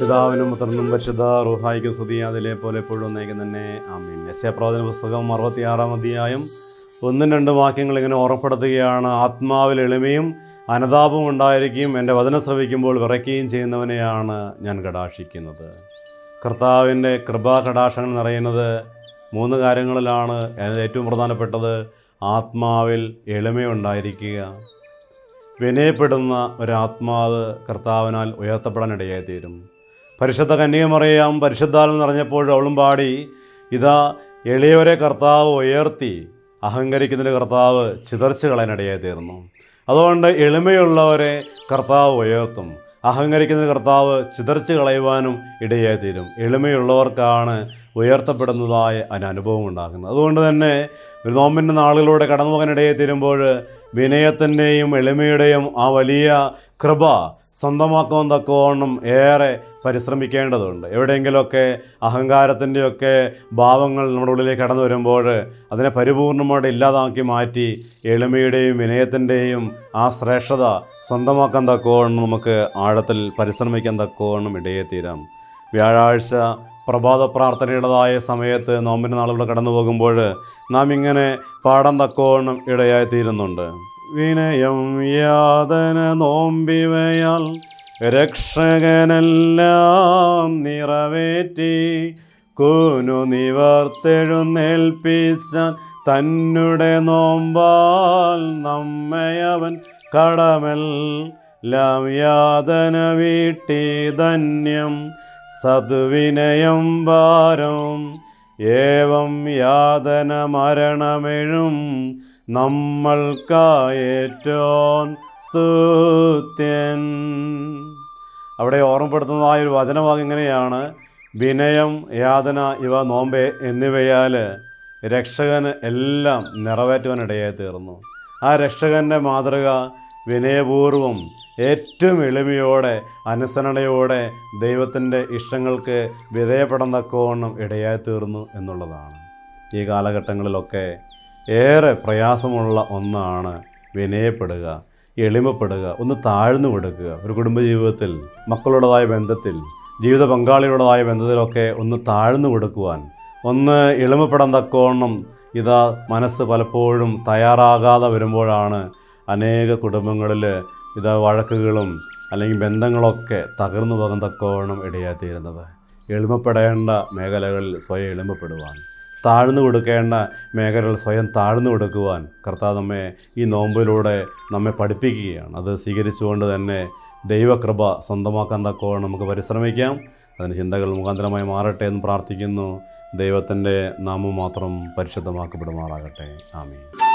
പിതാവിനും പുത്രനും പരിശുദ്ധ റുഹായിക്കും സ്തുതി അതിലെ പോലെ എപ്പോഴും നയിക്കും തന്നെ. ആമീൻ. പ്രവചന പുസ്തകം അറുപത്തിയാറാം അധ്യായം ഒന്നും രണ്ട് വാക്യങ്ങൾ ഇങ്ങനെ ഓർമ്മപ്പെടുത്തുകയാണ്. ആത്മാവിൽ എളിമയും അനതാപവും ഉണ്ടായിരിക്കും. എന്റെ വചനം ശ്രവിക്കുമ്പോൾ വിറയ്ക്കുകയും ചെയ്യുന്നവനെയാണ് ഞാൻ കടാക്ഷിക്കുന്നത്. കർത്താവിന്റെ കൃപാ കടാക്ഷങ്ങൾ നിറയുന്നത് മൂന്ന് കാര്യങ്ങളിലാണ്. ഏറ്റവും പ്രധാനപ്പെട്ടത് ആത്മാവിൽ എളിമയുണ്ടായിരിക്കുക വിനയപ്പെടുന്ന ഒരാത്മാവ് കർത്താവിനാൽ ഉയർത്തപ്പെടാനിടയായി തീരും പരിശുദ്ധ കന്യകമറിയാം പരിശുദ്ധാൽ നിറഞ്ഞപ്പോൾ അവളും പാടി ഇതാ എളിയവരെ കർത്താവ് ഉയർത്തി അഹങ്കരിക്കുന്നതിന്റെ കർത്താവ് ചിതർച്ച് കളയാനിടയായി തീർന്നു. അതുകൊണ്ട് എളിമയുള്ളവരെ കർത്താവ് ഉയർത്തും അഹങ്കരിക്കുന്ന കർത്താവ് ചിതർച്ച് കളയുവാനും ഇടയായി തീരും. എളിമയുള്ളവർക്കാണ് ഉയർത്തപ്പെടുന്നതായ അനുഭവം ഉണ്ടാകുന്നത്. അതുകൊണ്ട് തന്നെ ഒരു നോമ്പിന്റെ നാളുകളിലൂടെ കടന്നു പോകാൻ ഇടയായി തീരുമ്പോൾ വിനയത്തിന്റെയും എളിമയുടെയും ആ വലിയ കൃപ സ്വന്തമാക്കാൻ തക്കവണ്ണം ഏറെ പരിശ്രമിക്കേണ്ടതുണ്ട്. എവിടെയെങ്കിലുമൊക്കെ അഹങ്കാരത്തിന്റെയൊക്കെ ഭാവങ്ങൾ നമ്മുടെ ഉള്ളിലേക്ക് കടന്നു വരുമ്പോൾ അതിനെ പരിപൂർണമായിട്ട് ഇല്ലാതാക്കി മാറ്റി എളിമയുടെയും വിനയത്തിന്റെയും ആ ശ്രേഷ്ഠത സ്വന്തമാക്കാൻ തക്കവണ്ണം നമുക്ക് ആഴത്തിൽ പരിശ്രമിക്കാൻ തക്കവണ്ണം ഇടയെ തീരാം. വ്യാഴാഴ്ച പ്രഭാത പ്രാർത്ഥനയുടേതായ സമയത്ത് നോമ്പിന്റെ നാളുകൾ കടന്നു പോകുമ്പോൾ നാം ഇങ്ങനെ പാടം തക്കവണ്ണം ഇടയായി തീരുന്നുണ്ട്. വിനയം യാതന നോമ്പിവയാൽ രക്ഷകനെല്ലാം നിറവേറ്റി കൂനു നിവർത്തെഴുന്നേൽപ്പിച്ച തന്നുടെ നോമ്പാൽ നമ്മയവൻ കടമൽ യാതന വീട്ടി ധന്യം സദ്വിനയം ഭാരം ഏവം യാതന മരണമെഴും നമ്മൾക്കായേറ്റോൻ സ്തുത്യൻ. അവിടെ ഓർമ്മപ്പെടുത്തുന്നതായ ഒരു വചനമാകും ഇങ്ങനെയാണ്. വിനയം യാതന ഇവ നോമ്പ് എന്നിവയാൽ രക്ഷകന് എല്ലാം നിറവേറ്റുവാനിടയായി തീർന്നു. ആ രക്ഷകന്റെ മാതൃക വിനയപൂർവം ഏറ്റവും എളിമയോടെ അനുസരണയോടെ ദൈവത്തിന്റെ ഇഷ്ടങ്ങൾക്ക് വിധേയപ്പെടാൻ തക്കവണ്ണം ഇടയായി തീർന്നു എന്നുള്ളതാണ്. ഈ കാലഘട്ടങ്ങളിലൊക്കെ ഏറെ പ്രയാസമുള്ള ഒന്നാണ് വിനയപ്പെടുക. എളിമപ്പെടുക ഒന്ന് താഴ്ന്നു കൊടുക്കുക ഒരു കുടുംബജീവിതത്തിൽ മക്കളുടേതായ ബന്ധത്തിൽ ജീവിത പങ്കാളികളുടേതായ ബന്ധത്തിലൊക്കെ ഒന്ന് താഴ്ന്നു കൊടുക്കുവാൻ ഒന്ന് എളിമപ്പെടാൻ തക്കവണ്ണം ഇതാ മനസ്സ് പലപ്പോഴും തയ്യാറാകാതെ വരുമ്പോഴാണ് അനേക കുടുംബങ്ങളിൽ ഇതാ വഴക്കുകളും അല്ലെങ്കിൽ ബന്ധങ്ങളൊക്കെ തകർന്നു പോകാൻ തക്കവണ്ണം ഇടയായിത്തീരുന്നത്. എളിമപ്പെടേണ്ട മേഖലകളിൽ സ്വയം എളിമപ്പെടുവാൻ. താഴ്ന്നു കൊടുക്കേണ്ട മേഖലകൾ സ്വയം താഴ്ന്നു കൊടുക്കുവാൻ കർത്താവ് നമ്മെ ഈ നോമ്പിലൂടെ നമ്മെ പഠിപ്പിക്കുകയാണ്. അത് സ്വീകരിച്ചുകൊണ്ട് തന്നെ ദൈവകൃപ സ്വന്തമാക്കാൻ തക്കവണ്ണം നമുക്ക് പരിശ്രമിക്കാം. അതിന് ചിന്തകൾ മുഖാന്തരമായി മാറട്ടെ എന്ന് പ്രാർത്ഥിക്കുന്നു. ദൈവത്തിന്റെ നാമം മാത്രം പരിശുദ്ധമാക്കപ്പെടുമാറാകട്ടെ. ആമീൻ.